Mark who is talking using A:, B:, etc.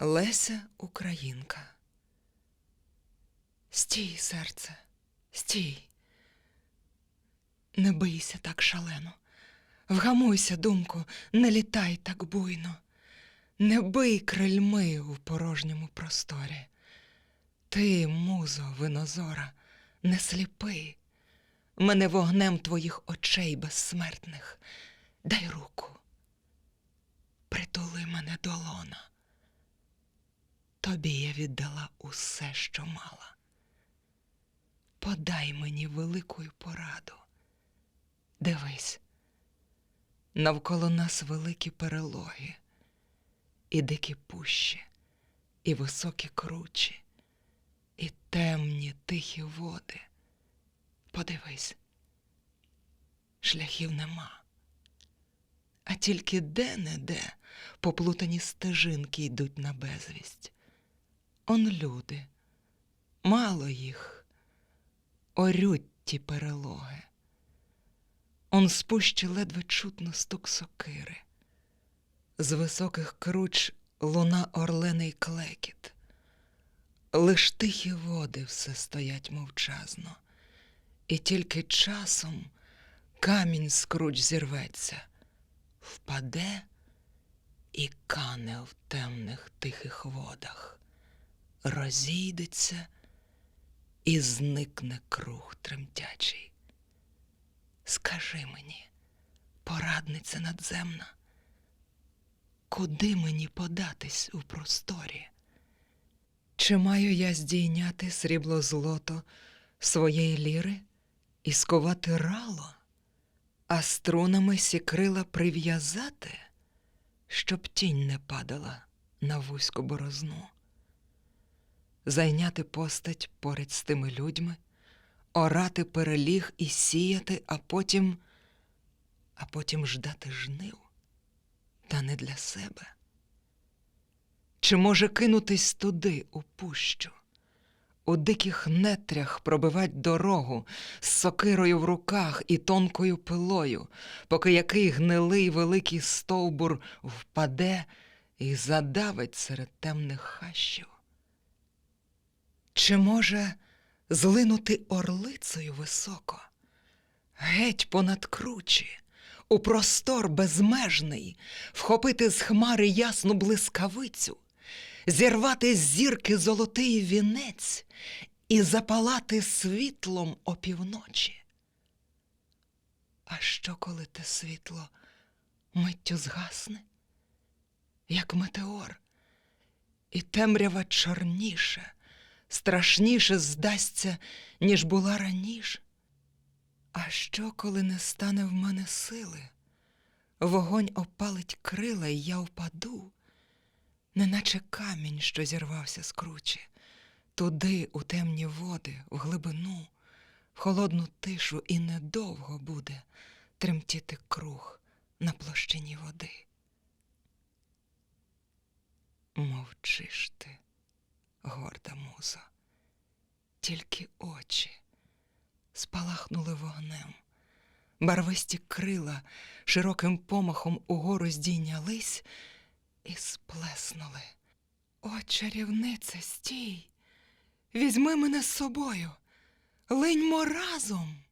A: Леся Українка. Стій, серце, стій. Не бийся так шалено. Вгамуйся, думку, не літай так буйно. Не бий крильми у порожньому просторі. Ти, музо, винозора, не сліпи. Мене вогнем твоїх очей безсмертних. Дай руку. Притули мене до лона. Тобі я віддала усе, що мала. Подай мені велику пораду. Дивись, навколо нас великі перелоги, і дикі пущі, і високі кручі, і темні тихі води. Подивись, шляхів нема, а тільки де-не-де поплутані стежинки йдуть на безвість. Он люди, мало їх, орють ті перелоги. Он спущі ледве чутно стук сокири. З високих круч луна орлений клекіт. Лиш тихі води все стоять мовчазно, і тільки часом камінь з круч зірветься, впаде і кане в темних тихих водах, розійдеться і зникне круг тремтячий. Скажи мені, порадниця надземна, куди мені податись у просторі? Чи маю я здійняти срібло злото своєї ліри і скувати рало, а струнами сікрила прив'язати, щоб тінь не падала на вузьку борозну? Зайняти постать поряд з тими людьми, орати переліг і сіяти, а потім, а потім ждати жнив, та не для себе. Чи може кинутись туди, у пущу, у диких нетрях пробивать дорогу з сокирою в руках і тонкою пилою, поки який гнилий великий стовбур впаде і задавить серед темних хащів? Чи може злинути орлицею високо, геть понад кручі, у простор безмежний, вхопити з хмари ясну блискавицю, зірвати з зірки золотий вінець і запалати світлом опівночі? А що, коли те світло миттю згасне, як метеор, і темрява чорніше, страшніше здасться, ніж була раніше? А що, коли не стане в мене сили? Вогонь опалить крила, і я впаду, неначе камінь, що зірвався з кручі, туди, у темні води, в глибину, в холодну тишу, і недовго буде тремтіти круг на площині води. Мовчиш горда муза. тільки очі спалахнули вогнем. Барвисті крила широким помахом угору здійнялись і сплеснули. О, чарівнице, стій! Візьми мене з собою, линьмо разом.